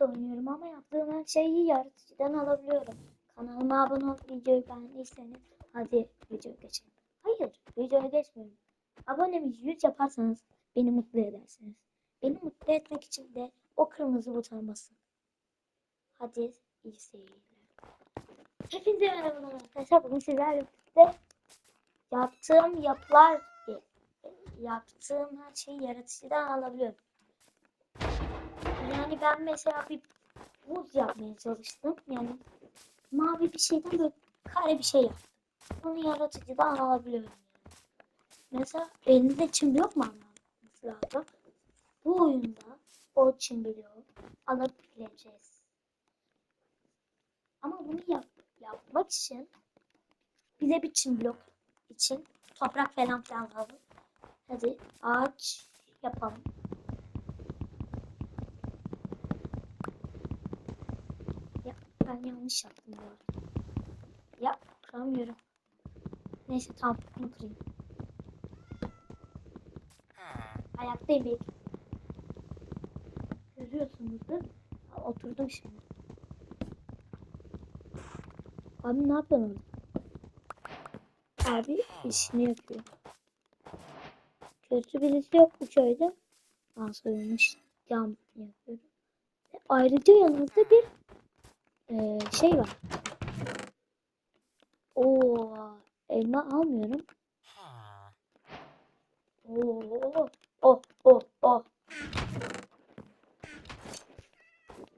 Minecraft oynuyorum ama yaptığım her şeyi yaratıcıdan alabiliyorum. Kanalıma abone olup videoyu beğendiyseniz hadi videoya geçelim. Hayır videoya geçmiyorum. Abonemiz 100 yaparsanız beni mutlu edersiniz. Beni mutlu etmek için de o kırmızı butona basın. Hadi iyi seyirler. Hepinize merhaba arkadaşlar. Bugün sizlerle yaptığım yapılar yaptığım her şeyi yaratıcıdan alabiliyorum. Yani ben mesela bir buz yapmaya çalıştım. Yani mavi bir şeyden böyle kare bir şey yaptım. Onu yaratıcıdan alabiliyorum. Yani. Mesela elinizde çim yok mu anlaması lazım. Bu oyunda o çim bloğu alabileceğiz. Ama bunu yap yapmak için bize bir çim blok için toprak falan filan lazım. Hadi ağaç yapalım. Ya ben yanlış yaptım bu arada. Ya. Neyse tamam bunu kırayım. Ayaktayım bir. Görüyorsunuz değil mi? Ha, Oturdum şimdi. Abi ne yapıyorsun? Abi işini yapıyor. Kötü birisi yok bu köyde. Aa soyulmuş cam yapıyorum. Ayrıca yanımızda bir eee, şey var. Oo, elma almıyorum. Oo, oh, oh, oh.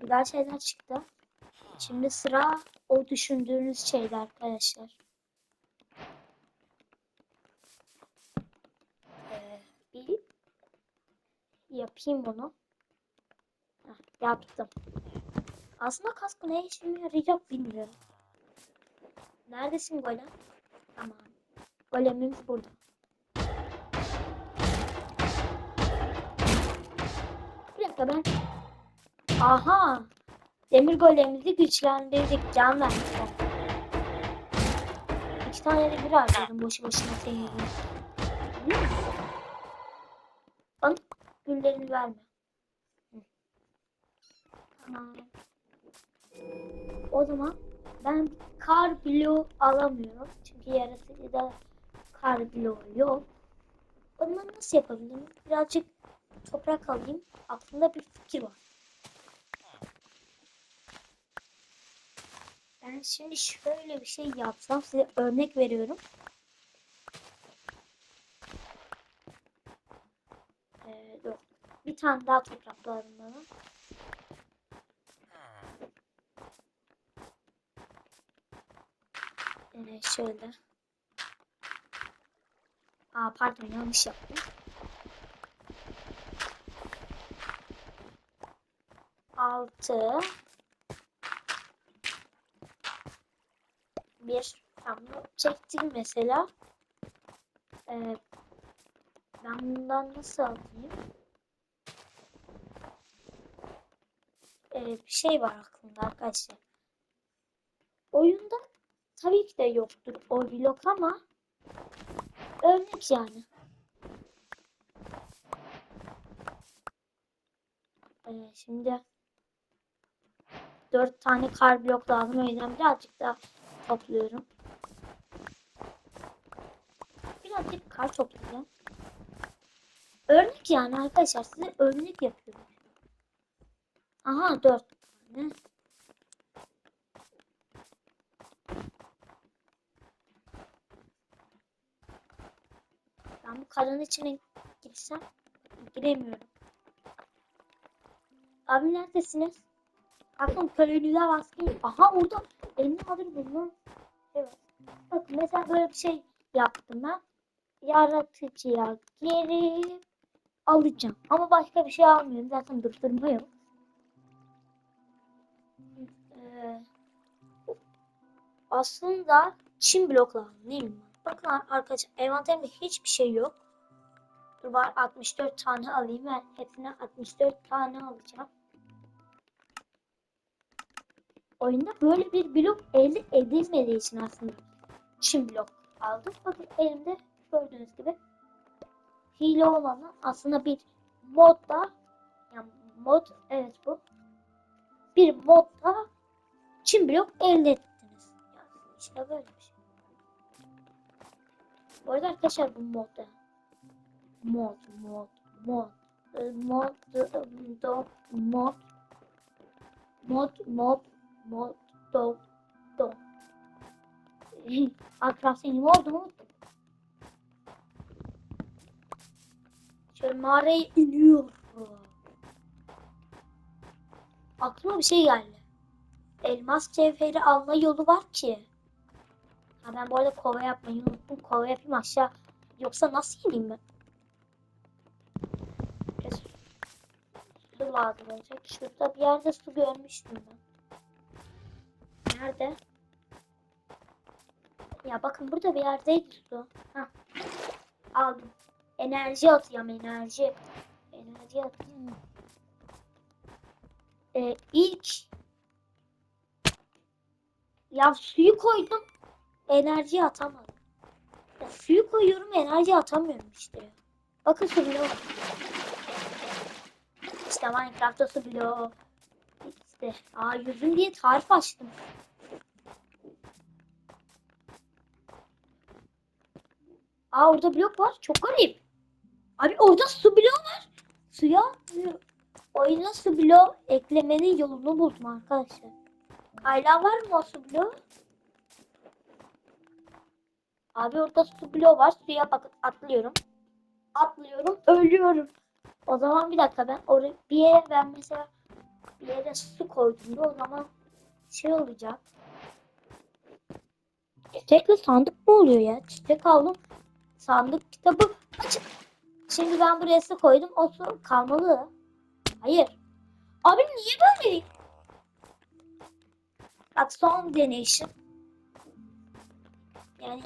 Güzel şeyler çıktı. Şimdi sıra o düşündüğünüz şeyler arkadaşlar. Ee, yapayım bunu. Heh, yaptım. Aslında kaskı ne işime yarayacak bilmiyorum. Neredesin golem? Tamam. Golemimiz burada. Bir dakika ben... Aha! Demir golemimizi güçlendirdik. Can verdik. İki tane de bir harcadım boşu boşuna senin? Bana güllerini verme. Tamam. O zaman ben kar bloğu alamıyorum. Çünkü yaratıcıda kar bloğu yok. O zaman nasıl yapabilirim? Birazcık toprak alayım. Aklımda bir fikir var. Ben şimdi şöyle bir şey yapsam size örnek veriyorum. Ee, dur. Bir tane daha toprak lazım bana. Ee, şöyle. Aa pardon yanlış yaptım. Altı. Bir tablo çektim mesela. Ee, ben bundan nasıl alayım? Ee, bir şey var aklımda arkadaşlar. Oyunda tabii ki de yoktur o blok ama örnek yani. Ee, şimdi dört tane kar blok lazım. O yüzden birazcık daha topluyorum. Birazcık kar toplayacağım. Örnek yani arkadaşlar size örnek yapıyorum. Aha dört tane. Ben bu karın içine girsem giremiyorum. Abi neredesiniz? Bakın köylüler baskın. Aha orada elini alır bunu. Evet. Bakın mesela böyle bir şey yaptım ben. Yaratıcıya geri alacağım. Ama başka bir şey almıyorum. Zaten durdurma yok. Ee, aslında çim blok lazım değil? Bakın arkadaşlar envanterimde hiçbir şey yok. Dur var 64 tane alayım. Ben hepsine 64 tane alacağım. Oyunda böyle bir blok elde edilmediği için aslında çim blok aldım. Bakın elimde gördüğünüz gibi hile olanı aslında bir mod da yani mod evet bu bir modda çim blok elde ettiniz. Yani işte böyle bir şey. Bu arada arkadaşlar bu modda mod mod mod e, mod do mod mod mob mod do do Minecraft senin oldu mu? Şöyle mağaraya iniyor. Aklıma bir şey geldi. Elmas cevheri alma yolu var ki. Ha ben bu arada kova yapmayı unuttum. Kova yapayım aşağı. Yoksa nasıl ineyim ben? Biraz Su lazım olacak. Şurada bir yerde su görmüştüm ben. Nerede? Ya bakın burada bir yerdeydi su. Hah. Aldım. Enerji atıyorum enerji. Enerji atıyorum. Ee, ilk ya suyu koydum. Enerji atamadım. Ya suyu koyuyorum enerji atamıyorum işte. Bakın su bloğu. İşte Minecraft'ta su bloğu. İşte. Aa yüzüm diye tarif açtım. Aa orada blok var. Çok garip. Abi orada su bloğu var. Suya oyuna su bloğu eklemenin yolunu buldum arkadaşlar. Hala var mı o su bloğu? Abi orada su bloğu var. Suya bak atlıyorum. Atlıyorum. Ölüyorum. O zaman bir dakika ben oraya bir yere ben mesela bir yere su koydum da o zaman şey olacak. Çiçekli sandık mı oluyor ya? Çiçek aldım. Sandık kitabı açık. Şimdi ben buraya su koydum. O su kalmalı. Hayır. Abi niye böyle? Bak son deneyişim. Yani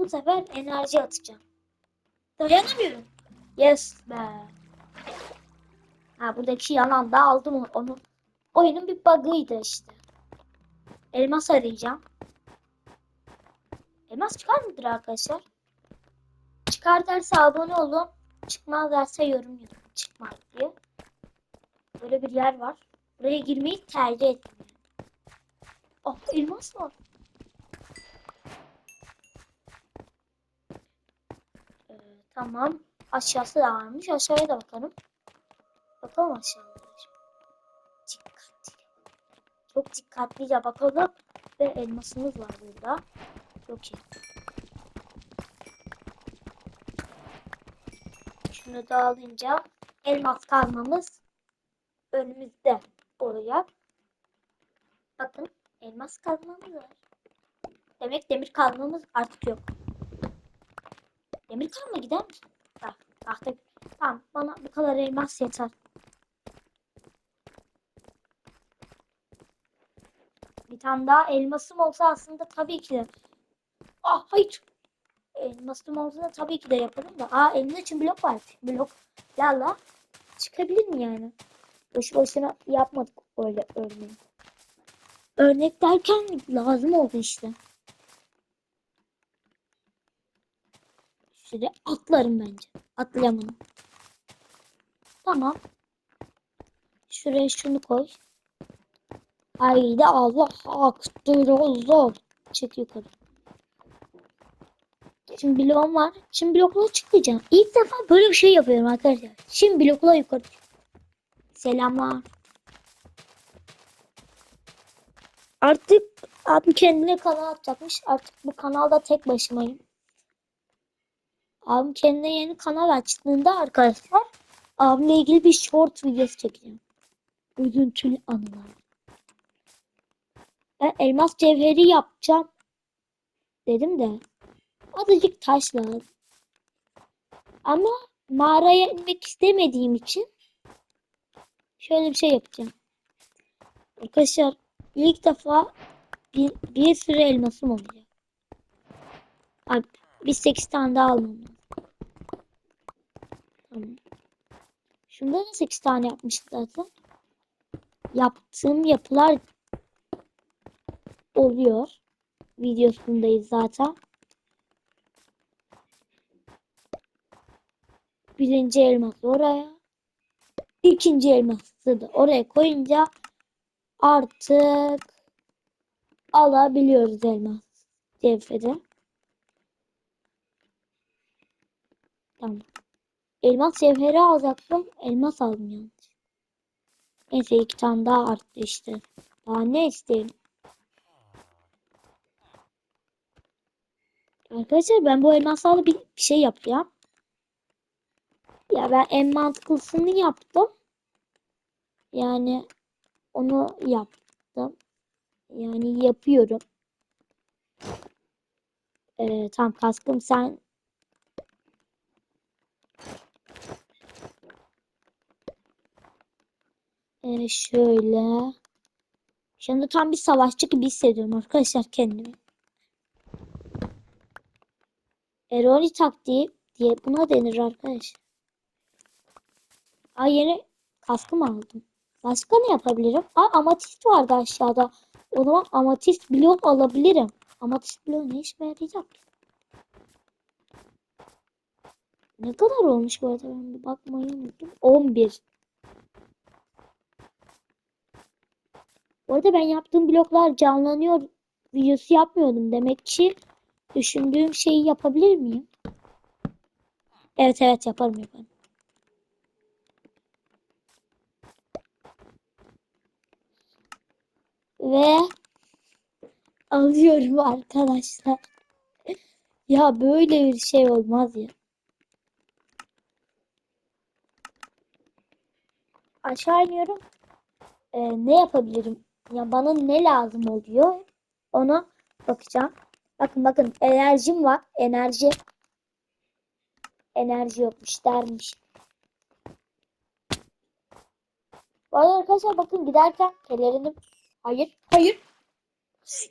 bu sefer enerji atacağım. Dayanamıyorum. Yes be. Ha buradaki yalan da aldım onu. Oyunun bir bug'ıydı işte. Elmas arayacağım. Elmas çıkar mıdır arkadaşlar? Çıkar derse abone olun. Çıkmaz derse yorum yazın. Çıkmaz diye. Böyle bir yer var. Buraya girmeyi tercih ettim. Oh elmas var. Ee, tamam. Aşağısı da varmış. Aşağıya da bakalım. Bakalım aşağıya. Dikkatli. Çok dikkatlice bakalım. Ve elmasımız var burada. Çok iyi. Şunu da alınca elmas kazmamız önümüzde olacak. Bakın elmas kazmamız var. Demek demir kazmamız artık yok. Demir kazma gider misin? Ah, tahta. Tamam bana bu kadar elmas yeter. Bir tane daha elmasım olsa aslında tabii ki de. Ah hayır. Elmasım olsa da tabii ki de yaparım da. Aa elimde için blok var. Bloklarla çıkabilir mi yani? Boşu boşuna yapmadık öyle örneği. Örnek derken lazım oldu işte. Şöyle atlarım bence. Atlayamam. Tamam. Şuraya şunu koy. Haydi Allah aktırılır. Çık yukarı. Şimdi bloğum var. Şimdi blokla çıkacağım. İlk defa böyle bir şey yapıyorum arkadaşlar. Şimdi blokla yukarı. Selamlar. Artık abim kendine kanal açacakmış. Artık bu kanalda tek başımayım. Abim kendine yeni kanal açtığında arkadaşlar abimle ilgili bir short videosu çekeceğim. Üzüntülü anılar. Ben elmas cevheri yapacağım. Dedim de. Azıcık taş lazım. Ama mağaraya inmek istemediğim için şöyle bir şey yapacağım. Arkadaşlar ilk defa bir, bir sürü elmasım olacak. Abi biz 8 tane daha almam lazım. Tamam. Şunda da 8 tane yapmıştık zaten. Yaptığım yapılar oluyor. Videosundayız zaten. Birinci elması oraya. ikinci elması da oraya koyunca artık alabiliyoruz elmas cevheri. Tamam. Elmas cevheri alacaktım. Elmas aldım yanlış. Neyse iki tane daha arttı işte. Daha ne isteyeyim? Arkadaşlar ben bu elmaslarla bir, bir şey yapacağım. Ya ben en mantıklısını yaptım. Yani onu yaptım. Yani yapıyorum. Ee, tam kaskım sen Ee, şöyle. Şimdi tam bir savaşçı gibi hissediyorum arkadaşlar kendimi. Eroni taktiği diye buna denir arkadaşlar. Aa yeni kaskımı aldım. Başka ne yapabilirim? Aa amatist vardı aşağıda. O zaman amatist blok alabilirim. Amatist blok ne işime yarayacak? Ne kadar olmuş bu arada ben bir bakmayı unuttum. 11. Bu arada ben yaptığım bloklar canlanıyor videosu yapmıyordum. Demek ki düşündüğüm şeyi yapabilir miyim? Evet evet yaparım yaparım. Ve alıyorum arkadaşlar. Ya böyle bir şey olmaz ya. Aşağı iniyorum. Ee, ne yapabilirim? Ya bana ne lazım oluyor? Ona bakacağım. Bakın bakın enerjim var. Enerji. Enerji yokmuş dermiş. Bu arkadaşlar bakın giderken pelerini Hayır, hayır.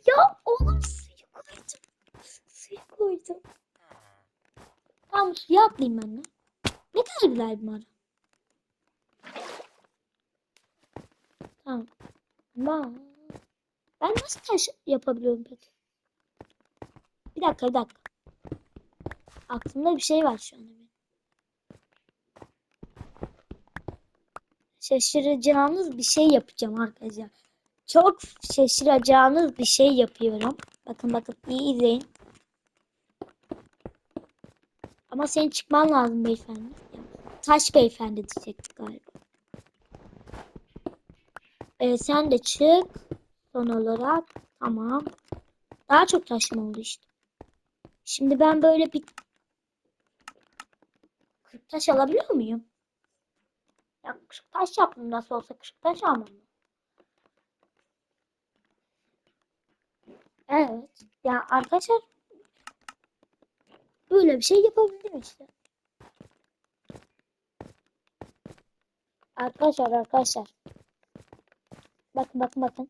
Ya oğlum suyu koydum. Suyu koydum. Tamam suya atlayayım ben de. Ne kadar güzel bir mağara. Tamam. Ama ben nasıl taş yapabiliyorum peki? Bir dakika bir dakika. Aklımda bir şey var şu an. benim. Şaşıracağınız bir şey yapacağım arkadaşlar. Çok şaşıracağınız bir şey yapıyorum. Bakın bakın iyi izleyin. Ama senin çıkman lazım beyefendi. Taş beyefendi diyecektik galiba. Ee, sen de çık. Son olarak. Tamam. Daha çok taş mı oldu işte. Şimdi ben böyle bir 40 taş alabiliyor muyum? Ya 40 taş yaptım nasıl olsa 40 taş almam. Evet. Ya arkadaşlar böyle bir şey yapabildim işte. Arkadaşlar arkadaşlar. Bakın bakın bakın.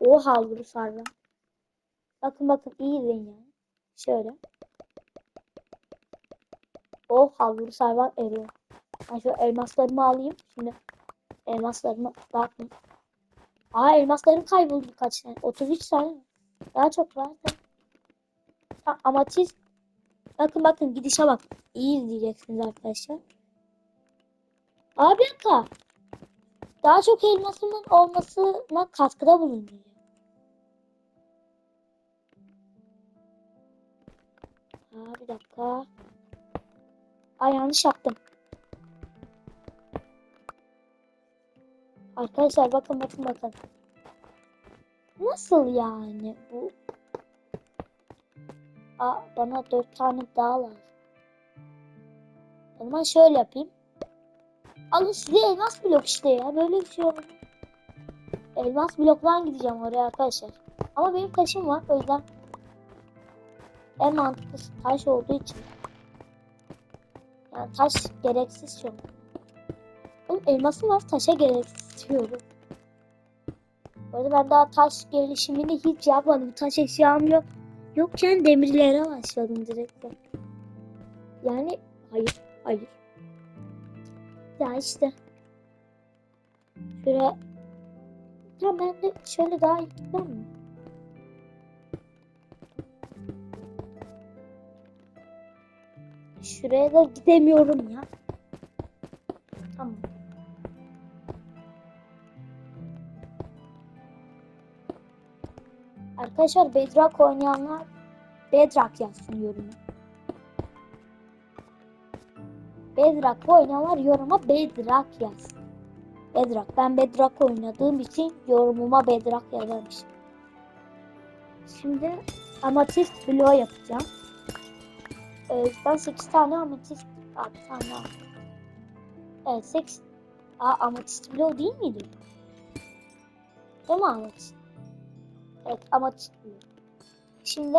Oha bu sarva. Bakın bakın iyi izleyin ya. Şöyle. Oh havlu sarvan eriyor. Ben şu elmaslarımı alayım. Şimdi elmaslarımı bakmayın. Aa elmaslarım kayboldu kaç tane. 33 tane. Daha çok var. Ha, amatist. Bakın bakın gidişe bak. İyi izleyeceksiniz arkadaşlar. Bir dakika. Daha çok elmasımın olmasına katkıda bulunuyor. Aa bir dakika. Ay yanlış yaptım. Arkadaşlar bakın bakın bakın. Nasıl yani bu? Aa, bana dört tane daha lazım. O zaman şöyle yapayım. Alın size elmas blok işte ya. Böyle bir şey olur. Elmas bloktan gideceğim oraya arkadaşlar. Ama benim taşım var. O yüzden en mantıklısı taş olduğu için. Yani taş gereksiz çok. Oğlum elmasım var taşa gereksiz istiyorum. Bu arada ben daha taş gelişimini hiç yapmadım. Taş eşyam yok. Yokken demirlere başladım direkt. Yani hayır hayır. Ya işte. Şöyle. Ya ben de şöyle daha iyi gitmem mi? Şuraya da gidemiyorum ya. Tamam. Arkadaşlar Bedrock oynayanlar Bedrock yazsın yoruma. Bedrock oynayanlar yoruma Bedrock yazsın. Bedrock. Ben Bedrock oynadığım için yorumuma Bedrock yazarmışım. Şimdi amatist bloğu yapacağım. Ee, ben 8 tane amatist Aa, bir tane. Evet 8 Aa, amatist bloğu değil miydi? Değil mi amatist? Evet amatist bloğu. Şimdi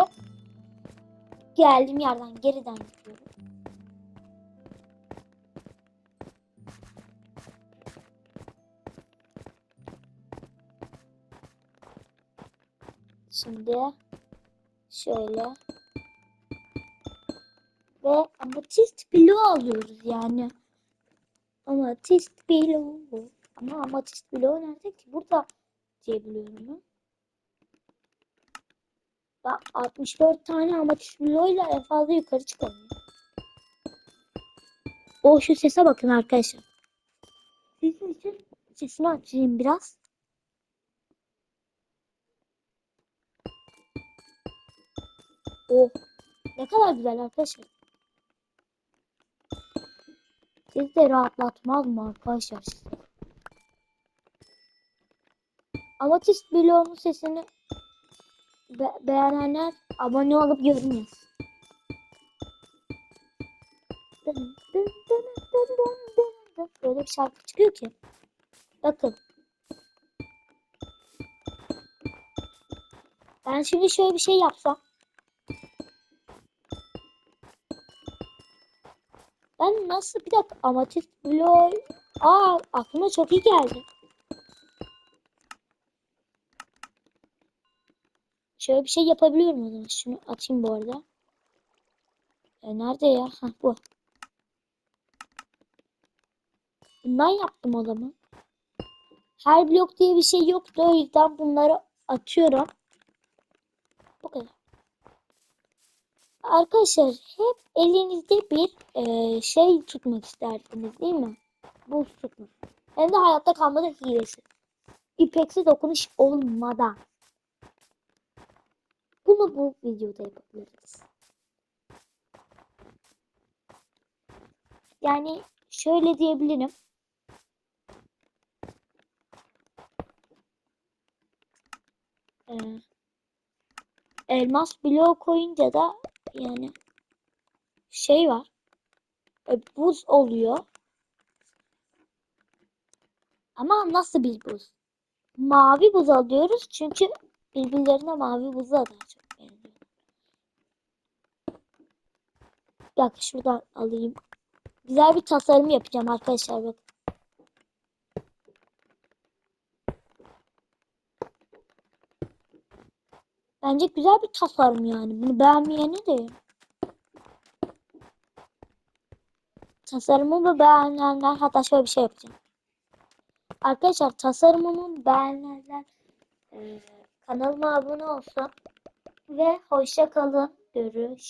geldiğim yerden geriden gidiyorum. Şimdi şöyle ve amatist bloğu alıyoruz yani. Amatist bloğu. Ama amatist bloğu nerede ki? Burada diyebiliyorum ben. Ben 64 tane amatist bloğuyla en fazla yukarı çıkamıyorum. O şu sese bakın arkadaşlar. Sizin için sesini açayım biraz. Oh. Ne kadar güzel arkadaşlar. Sizi de rahatlatmaz mı arkadaşlar? sizi? Amatist bloğunun sesini be beğenenler abone olup dın. Böyle bir şarkı çıkıyor ki. Bakın. Ben şimdi şöyle bir şey yapsam. Ben nasıl bir dakika amatist bloğu Aa aklıma çok iyi geldi. Şöyle bir şey yapabiliyorum o zaman. Şunu atayım bu arada. E, nerede ya? Hah bu. Bundan yaptım o zaman. Her blok diye bir şey yoktu. O yüzden bunları atıyorum. Bu kadar. Arkadaşlar hep elinizde bir e, şey tutmak isterdiniz değil mi? Buz tutmak. Hem de hayatta kalmada hilesi. İpeksi dokunuş olmadan. Bunu bu videoda yapabiliriz. Yani şöyle diyebilirim. Ee, elmas bloğu koyunca da yani şey var. e, Buz oluyor. Ama nasıl bir buz? Mavi buz alıyoruz çünkü birbirlerine mavi buzla daha çok benziyor. Dakika şuradan alayım. Güzel bir tasarım yapacağım arkadaşlar bak. Bence güzel bir tasarım yani. Bunu beğenmeyene de. Tasarımımı beğenenler hatta şöyle bir şey yapacağım. Arkadaşlar tasarımımı beğenenler kanalıma abone olsun ve hoşça kalın. Görüşürüz.